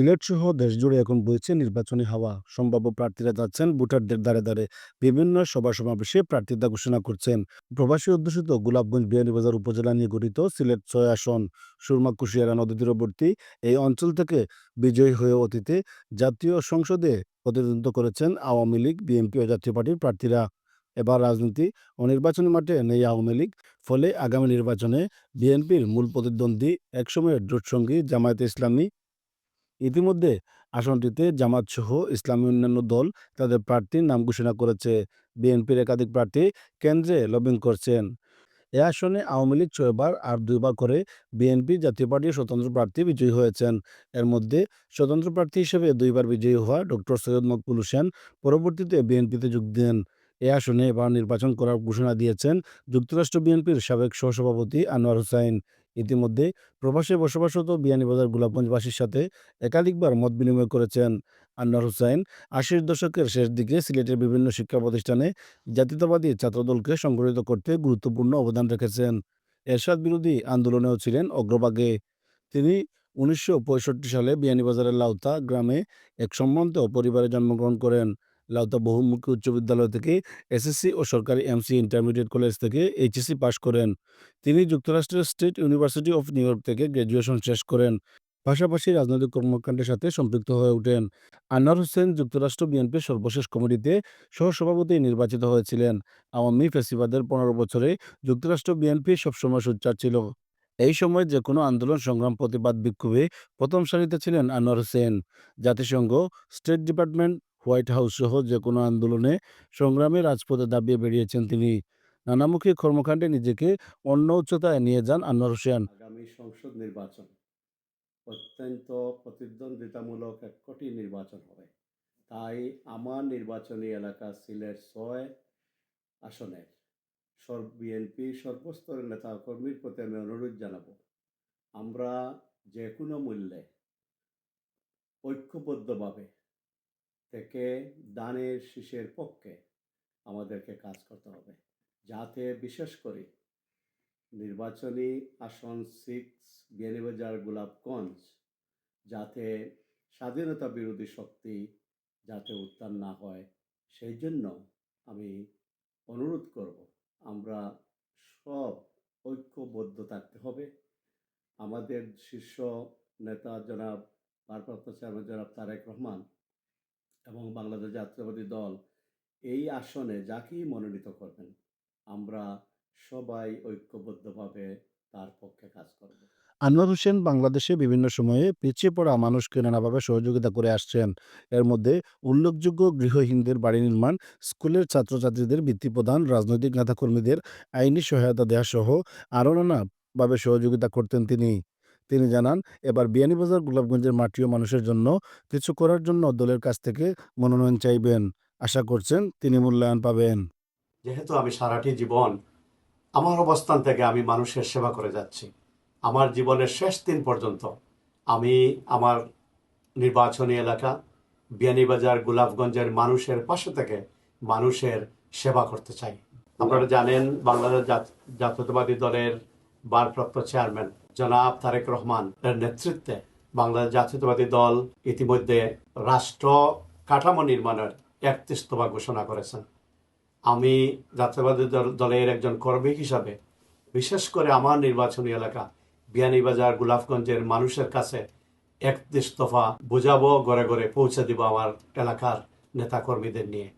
সিলেট সহ দেশজুড়ে এখন বইছে নির্বাচনী হাওয়া। সম্ভাব্য প্রার্থীরা যাচ্ছেন ভোটারদের দ্বারে দ্বারে। বিভিন্ন সভা সমাবেশে প্রার্থিতা ঘোষণা করছেন। প্রবাসী অধ্যুষিত গোলাপগঞ্জ বিয়ানীবাজার উপজেলা নিয়ে গঠিত সিলেট ছয় আসন সুরমা কুশিয়ারা নদী তীরবর্তী এই অঞ্চল থেকে বিজয়ী হয়ে অতীতে জাতীয় সংসদে প্রতিনিধিত্ব করেছেন আওয়ামী লীগ, বিএনপি ও জাতীয় পার্টির প্রার্থীরা। এবার রাজনীতি ও নির্বাচনী মাঠে নেই আওয়ামী লীগ, ফলে আগামী নির্বাচনে বিএনপির মূল প্রতিদ্বন্দ্বী একসময়ের জোটসঙ্গী জামায়াতে ইসলামী ইতিমধ্যে আসনটিতে জামাতসহ ইসলামী অন্যান্য দল তাদের প্রার্থীর নাম ঘোষণা করেছে। বিএনপির একাধিক প্রার্থী কেন্দ্রে লবিং করছেন। এ আসনে আওয়ামী লীগ ছয়বার আর দুইবার করে বিএনপি জাতীয় পার্টির স্বতন্ত্র প্রার্থী বিজয়ী হয়েছেন। এর মধ্যে স্বতন্ত্র প্রার্থী হিসেবে দুইবার বিজয়ী হওয়া ডক্টর সৈয়দ মকবুল হোসেন পরবর্তীতে বিএনপিতে যোগ দেন। এ আসনে এবার নির্বাচন করার ঘোষণা দিয়েছেন যুক্তরাষ্ট্র বিএনপির সাবেক সহসভাপতি আনোয়ার হোসাইন। ইতিমধ্যে প্রবাসে বসবাসরত বিয়ানীবাজার গোলাপগঞ্জবাসীর সাথে একাধিকবার মত বিনিময় করেছেন আন্নার হুসাইন আশির দশকের শেষ দিকে সিলেটের বিভিন্ন শিক্ষা প্রতিষ্ঠানে জাতীয়তাবাদী ছাত্রদলকে সংগঠিত করতে গুরুত্বপূর্ণ অবদান রেখেছেন। এরশাদ বিরোধী আন্দোলনেও ছিলেন অগ্রভাগে। তিনি উনিশশো পঁয়ষট্টি সালে বিয়ানীবাজারের লাউতা গ্রামে এক সম্ভ্রান্ত পরিবারে জন্মগ্রহণ করেন। লাউতা বহুমুখী উচ্চ বিদ্যালয় থেকে এসএসসি ও সরকারি এমসি ইন্টারমিডিয়েট কলেজ থেকে এইচএসসি পাশ করেন। তিনি যুক্তরাষ্ট্রের State University of New York থেকে গ্র্যাজুয়েশন শেষ করেন। পাশাপাশি রাজনৈতিক কর্মকাণ্ডের সাথে সম্পৃক্ত হয়ে ওঠেন। আনোয়ার হোসেন যুক্তরাষ্ট্র বিএনপির সর্বশেষ কমিটিতে সহসভাপতি নির্বাচিত হয়েছিলেন। আওয়ামী ফেসিবাদের পনেরো বছরে যুক্তরাষ্ট্র বিএনপি সবসময় সোচ্চার ছিল। এই সময় যে কোনো আন্দোলন, সংগ্রাম, প্রতিবাদ, বিক্ষোভে প্রথম সারিতে ছিলেন আনোয়ার হোসেন। জাতিসংঘ স্টেট ডিপার্টমেন্ট হোয়াইট হাউস সহ যে কোনো আন্দোলনে সংগ্রামে রাজপথে দাবিয়ে বেরিয়েছেন তিনি। নানামুখী কর্মকাণ্ডে নিজেকে অন্য উচ্চতায় নিয়ে যান আনোয়ার হোসেন। আগামী সংসদ নির্বাচন অত্যন্ত প্রতিদ্বন্দ্বিতামূলক এক কঠিন নির্বাচন হবে। তাই আমার নির্বাচনী এলাকা সিলেট ছয় আসনের সর, বিএনপি সর্বস্তরের নেতা কর্মীর প্রতি আমি অনুরোধ জানাব। আমরা যে কোনো মূল্যে ঐক্যবদ্ধভাবে থেকে দানের শীষের পক্ষে আমাদেরকে কাজ করতে হবে। যাতে বিশেষ করে নির্বাচনী আসন সিক্স বিয়ানীবাজার গোলাপগঞ্জ, যাতে স্বাধীনতা বিরোধী শক্তি যাতে উত্থান না হয়, সেই জন্য আমি অনুরোধ করব, আমরা সব ঐক্যবদ্ধ থাকতে হবে। আমাদের শীর্ষ নেতা জনাব, ভারপ্রাপ্ত চেয়ারম্যান জনাব তারেক রহমান এবং বাংলাদেশ জাতীয়বাদী দল এই আসনে যাকেই মনোনীত করবেন, আমরা সবাই ঐক্যবদ্ধভাবে তার পক্ষে কাজ করব। আনোয়ার হোসেন বাংলাদেশে বিভিন্ন সময়ে পিছিয়ে পড়া মানুষকে নানাভাবে সহযোগিতা করে আসছেন। এর মধ্যে উল্লেখযোগ্য গৃহহীনদের বাড়ি নির্মাণ, স্কুলের ছাত্রছাত্রীদের বৃত্তি প্রদান, রাজনৈতিক নেতাকর্মীদের আইনি সহায়তা দেওয়া সহ আরও নানাভাবে সহযোগিতা করতেন তিনি। তিনি জানান, এবার বিয়ানীবাজার গোলাপগঞ্জের মাটিও মানুষের জন্য, কিছু করার জন্য দলের কাছ থেকে মনোনয়ন চাইবেন। আশা করছেন তিনি মূল্যায়ন পাবেন। যেহেতু আমি সারাটি জীবন আমার অবস্থান থেকে আমি মানুষের সেবা করে যাচ্ছি, আমার জীবনের শেষ দিন পর্যন্ত আমি আমার নির্বাচনী এলাকা বিয়ানীবাজার গোলাপগঞ্জের মানুষের পাশে থেকে মানুষের সেবা করতে চাই। আপনারা জানেন বাংলাদেশ জাত- জাতীয়তাবাদী দলের ভারপ্রাপ্ত চেয়ারম্যান জনাব তারেক রহমান এর নেতৃত্বে বাংলাদেশ জাতীয়তাবাদী দল ইতিমধ্যে রাষ্ট্র কাঠামো নির্মাণের একত্রিশতবা ঘোষণা করেছেন। আমি জাতীয়বাদী দল- দলের একজন কর্মী হিসাবে, বিশেষ করে আমার নির্বাচনী এলাকা বিয়ানীবাজার গোলাপগঞ্জের মানুষের কাছে একত্রিশ দফা বোঝাবো ঘরে ঘরে পৌঁছে দিব আমার এলাকার নেতাকর্মীদের নিয়ে।